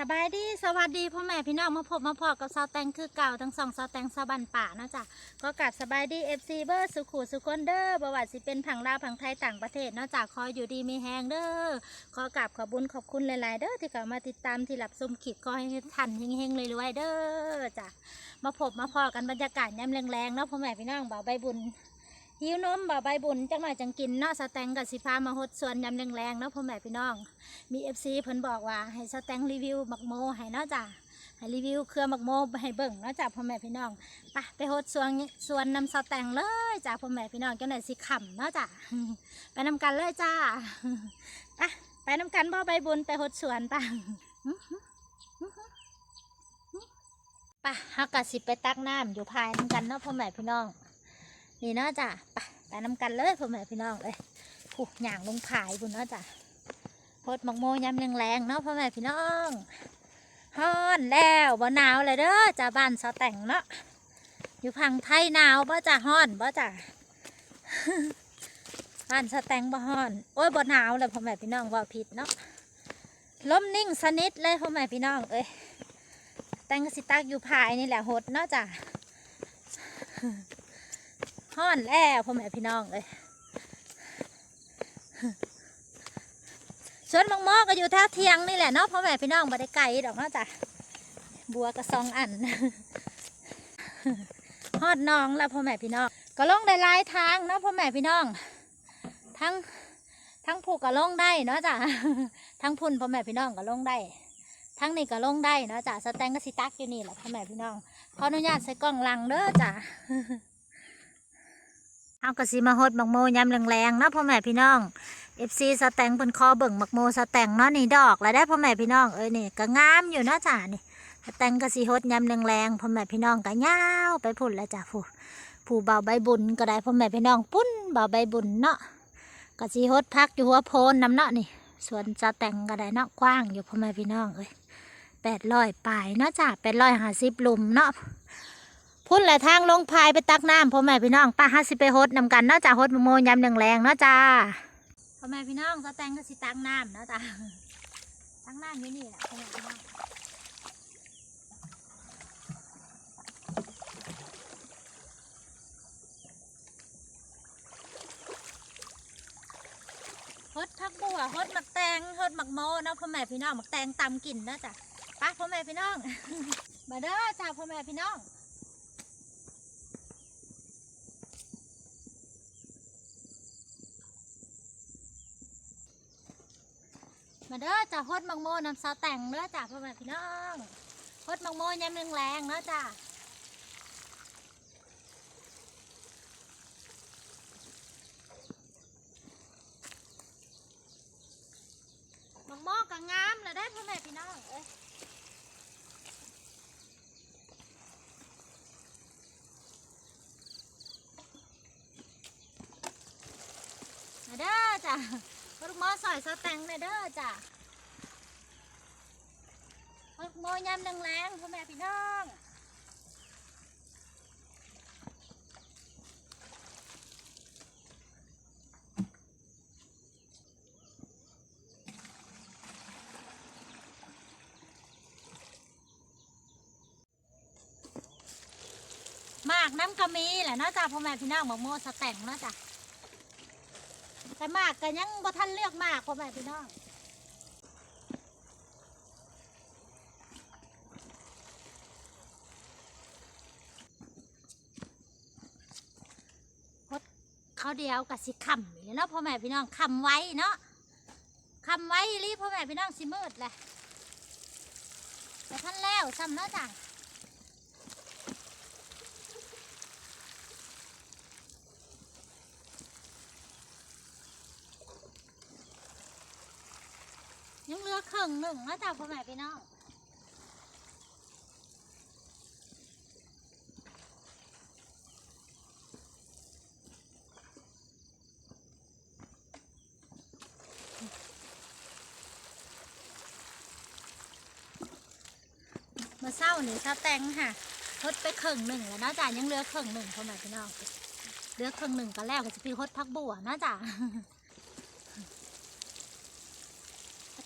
สบายดีสวัสดีพ่อแม่พี่น้องมาพบมาพอกับซาวแตงคือเก่าทั้งสองซาวแตงซาวบันป่านะจ๊ะก็กลับสบายดีเอฟซีเบอร์สุขุสุคนเดอร์บวัดสิเป็นผังลาวผังไทยต่างประเทศเนอกจากคอยอยู่ดีมีแฮงเด้อขอกราบขอบุญขอบคุณหลาย ๆ เด้อที่เข้ามาติดตามที่รับชมคลิปก็ให้ทันเฮงๆเลยรวยเด้อจ้ะมาพบมาพอกันบรรยากาศยามแรงๆเนาะพ่อแม่พี่น้องบ่าวใบบุญ หิวนมบ่ใบบุญจังหน่อยจังกินเนาะสแตงกับสิพามาหดส่วนยำแรงๆเนาะพ่อแม่พี่น้อง มีเอฟซีเพิ่นบอกว่าให้สแตงรีวิวหมักโมให้เนาะจ้ะให้รีวิวเครือหมักโมให้เบิ่งเนาะจ้ะพ่อแม่พี่น้องไปไปหดส่วนส่วนนำสแตงเลยจ้ะพ่อแม่พี่น้องจังหน่อยสิขำเนาะจ้ะไปนำกันเลยจ้าไปไปนำกันบ่ใบบุญไปหดสวนป่ะไปเฮากะสิไปตักน้ำอยู่ภายนำกันเนาะพ่อแม่พี่น้อง นี่เนาะจ้ะไปไปนำกันเลยพ่อแม่พี่น้องเอ้ยผูกหย่างลงผายบุญเนาะจ้ะโพดหมักโมยำแรงๆเนาะพ่อแม่พี่น้องฮ้อนแล้วบ่หนาวเลยเด้อจ้าบ้านสาแต่งเนาะอยู่พังไทยหนาวบ่จ้ะฮ้อนบ่จ้ะบ้านสาแต่งบ่ฮ้อน โอ้ยบ่หนาวเลยพ่อแม่พี่น้องว่าผิดเนาะลมนิ่งสนิทเลยพ่อแม่พี่น้องเอ้ยแตงสิตักอยู่ภายนี่แหละหดเนาะจ้ะ ฮ้อนแล้วพ่อแม่พี่น้องเลยสวนมังมอก็อยู่ท่าเทียงนี่แหละเนาะพ่อแม่พี่น้องบ่ได้ไกลดอกเนาะจ้ะบัวกระซองอันฮอดน้องแล้วพ่อแม่พี่น้อง ก็ลงได้หลายทางเนาะพ่อแม่พี่น้อง ทั้งทั้งผูกก็ลงได้เนาะจ้ะทั้งพุ่นพ่อแม่พี่น้องก็ลงได้ทั้งนี่ก็ลงได้เนาะจ้ะสแตงก็สิตักอยู่นี่แหละพ่อแม่พี่น้องขออนุญาตใส่กล้องลังเด้อจ้ะ เอากระสีมาหดหมักโมยำแรงๆเนาะพ่อแม่พี่น้องเอฟซีสแตงเป็นคอเบิ่งหมักโมสแตงเนาะนี่ดอกแล้วได้พ่อแม่พี่น้องเอ้ยนี่ก็งามอยู่เนาะจ้านี่สแตงกระสีหดยำแรงๆพ่อแม่พี่น้องก็ยาวไปพุ่นแล้วจ้ะผู้ผู้เบาใบบุญก็ได้พ่อแม่พี่น้องปุ้นเบาใบบุญเนาะกระสีหดพักอยู่หัวโพนน้ำเนาะนี่ส่วนสแตงก็ได้เนาะกว้างอยู่พ่อแม่พี่น้องเอ้ยแปดร้อยปลายเนาะจ้ะแปดร้อยห้าสิบลุมเนาะ พุ่นแหละทางลงพายไปตักน้ำพ่อแม่พี่น้องป้าฮัสิไปฮดนำกันเนาะจ้าฮดมโมยำแรงๆเนาะจ้าพ่อแม่พี่น้องสแตงก็สิตักน้ำเนาะจ้าตักน้ำอยู่นี่แหละพ่อแม่พี่น้องฮดพักบัวฮดหมักแตงฮดหมักโมเนาะพ่อแม่พี่น้องหมักแตงตำกินเนาะจ้ะไป้าพ่อแม่พี่น้องมาเด้อจ้าพ่อแม่พี่น้อง มาเด้อจ้าฮดมังโมน้ำซาแต่งเด้อจ้าพ่อแม่พี่น้องฮดมังโมยำแรงๆเนาะจ้ามังโมก็งามเลยได้พ่อแม่พี่น้องเอ้ยมาเด้อจ้า ลูกหมอสอยสแตงเลยเด้อจ้ะลูกหมอยำแรงๆพ่อแม่พี่น้องมากน้ำกะมีแหละนาะจ้ะพ่อแม่พี่น้องบอกโมสแตงนาะจ้ะ แต่มากก็ยังบ่ทันเลือกมากพ่อแม่พี่น้องพดเขาเดียวกับสิคำเนาะพ่อแม่พี่น้องคำไว้เนาะคำไว้รีพ่อแม่พี่น้องสิมืดแหละแต่ท่านแล้วซ้ำเนาะจ้ะ ยังเหลือครึ่งหนึ่งนาะจ้ะพ่อแม่พี่น้องมื่อเศร้าหนี่ซาแตงค่ะทดไปครึ่งหนึ่งแล้วนาะจ้ะยังเหลือครึ่งหนึ่งพ่อแม่พี่น้องเหลือครึ่งหนึ่งก็แล้วก็จะพี่ฮดพักบัวนาะจ้ะ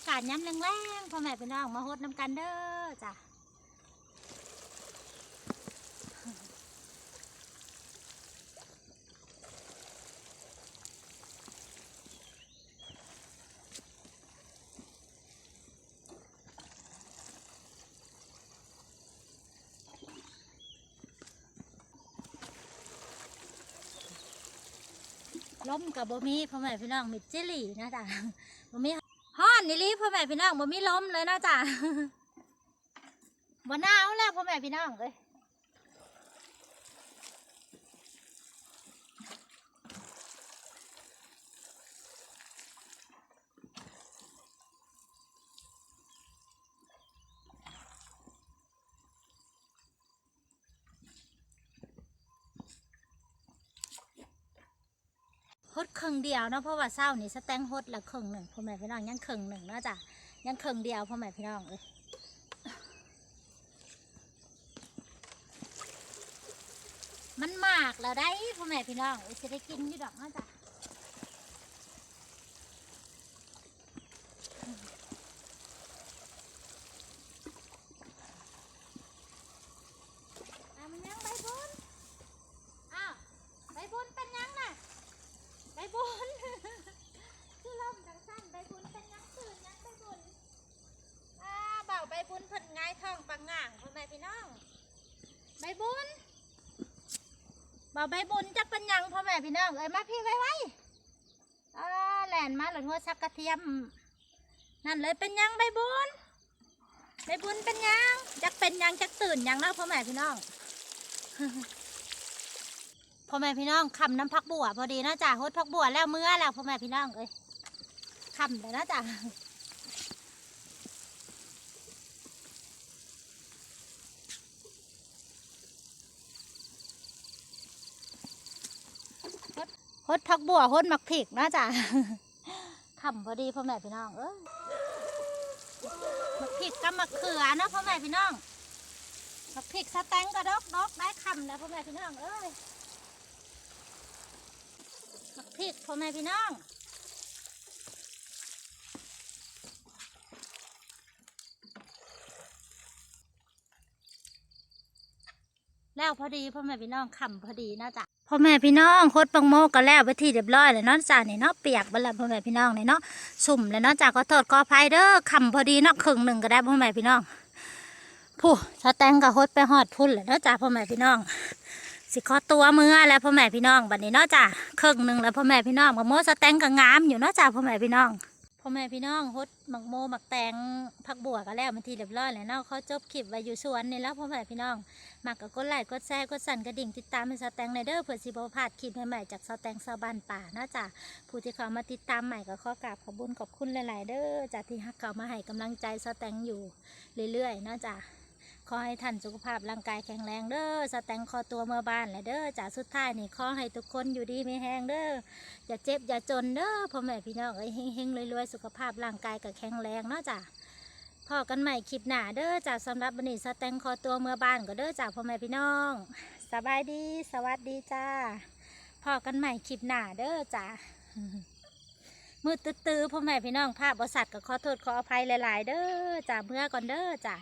อากาศย้ำแรงๆพ่อแม่พี่น้องมาฮดน้ำกันเด้อจ้ะล้มกับบ่มีพ่อแม่พี่น้องมิดจิลี่นะจ๊ะบ่มี นนี่รีพ่อแม่พี่น้องบ่มีล้มเลยนะจ๊ะบ่หนาวแล้วพ่อแม่พี่น้องเลย ฮดครึ่งเดียวเนาะเพราะว่าเศร้านี่สแตงฮดละครึ่งหนึ่งพ่อแม่พี่น้องยังครึ่งหนึ่งเนาะจ๊ะยังครึ่งเดียวพ่อแม่พี่น้องเอ้ยมันมากแล้วได้พ่อแม่พี่น้องเอ้ยจะได้กินอยู่ดอกเนาะจ้ะมันยังใบบุญอ้าวใบบุญเป็นยังน่ะใบบุญ คือลมจังสั้นใบบุญเป็นยังตื่นยังใบบุญอ่าเบาใบบุญเพิ่นง่ายท้องปังง่างพ่อแม่พี่น้องใบบุญ บ่ใบบุญจักเป็นหยังพ่อแม่พี่น้องเอ้ยมาพี่ไว้ไว้อ่าแหลนมาหลังหัวชักกระเทียม นั่นเลยเป็นหยังใบบุญใบบุญเป็นหยังจักเป็นหยังจักตื่นหยังเนาะพ่อแม่พี่น้อง พ่อแม่พี่น้องคำน้ำพักบัวพอดีนะจ้ะฮดพักบัวแล้วเมื่อแล้วพ่อแม่พี่น้องเอ้ยคำเลยนะจ้ะ ฮดพักบัวฮดมักผิกนะจ้ะคำพอดีพ่อแม่พี่น้อง เอ้ยมักผิกกับมักเขือนะพ่อแม่พี่น้องมักผิกสแตงกระดกดอกได้คำแล้วพ่อแม่พี่น้องเอ้ยมักผิกพ่อแม่พี่น้องแล้วพอดีพ่อแม่พี่น้องคำพอดีนะจ๊ะ พ่อแม่พี่น้องโคตรปังโมก็แล้วไปที่เรียบร้อยแล้วเนาะจ้ะนี่เนาะเปียกไปแล้วพ่อแม่พี่น้องนี่เนาะสุ่มแล้วเนาะจ้ะก็โทษขออภัยเด้อคำพอดีเนาะครึ่งหนึ่งก็ได้พ่อแม่พี่น้องผู้สแตงกับโคตรไปหอดพุ่นเลยเนาะจ้ะพ่อแม่พี่น้อง สิขอตัวมือแล้วพ่อแม่พี่น้องบัดนี้เนาะจ้ะครึ่งหนึ่งแล้วพ่อแม่พี่น้องกับโมสแตงก็งามอยู่เนาะจ้ะพ่อแม่พี่น้อง พ่อแม่พี่น้องฮดหมักโมหมักแตงผักบัวก็แล้วมันทีเรียบร้อยแล้วเนาะเขาจบคลิปไว้อยู่สวนนี่แล้วพ่อแม่พี่น้องหมักก็กดไลค์กดแชร์กดสั่นกระดิ่งติดตามให้สแตงในเด้อเพื่อสิบพลาดคลิปใหม่ๆจากสแตงชาวบ้านป่านาะจ๊ะผู้ที่เขามาติดตามใหม่ก็ขอกราบขอบุญขอบคุณหลาย ๆ เด้อจากที่ฮักเขามาให้กำลังใจสแตงอยู่เรื่อยๆเนาะจ๊ะ ขอให้ท่านสุขภาพร่างกายแข็งแรงเด้อสแตงขอตัวเมื่อบ้านและเด้อจากสุดท้ายนี่ขอให้ทุกคนอยู่ดีไม่แห้งเด้ออย่าเจ็บอย่าจนเด้อพ่อแม่พี่น้องเอ้ยเฮงๆรวยๆสุขภาพร่างกายก็แข็งแรงเนาะจ้ะพอกันใหม่คลิปหน้าเด้อจ้าสำหรับบันนี้สแตงคอตัวเมื่อบ้านก็เด้อจ้าพ่อแม่พี่น้องสบายดีสวัสดีจ้าพอกันใหม่คลิปหน้าเด้อจ้ามือตื้อๆพ่อแม่พี่น้องภาพบริษัทก็ขอโทษขออภัยหลาย ๆ เด้อจ้าเมื่อก่อนเด้อจ้า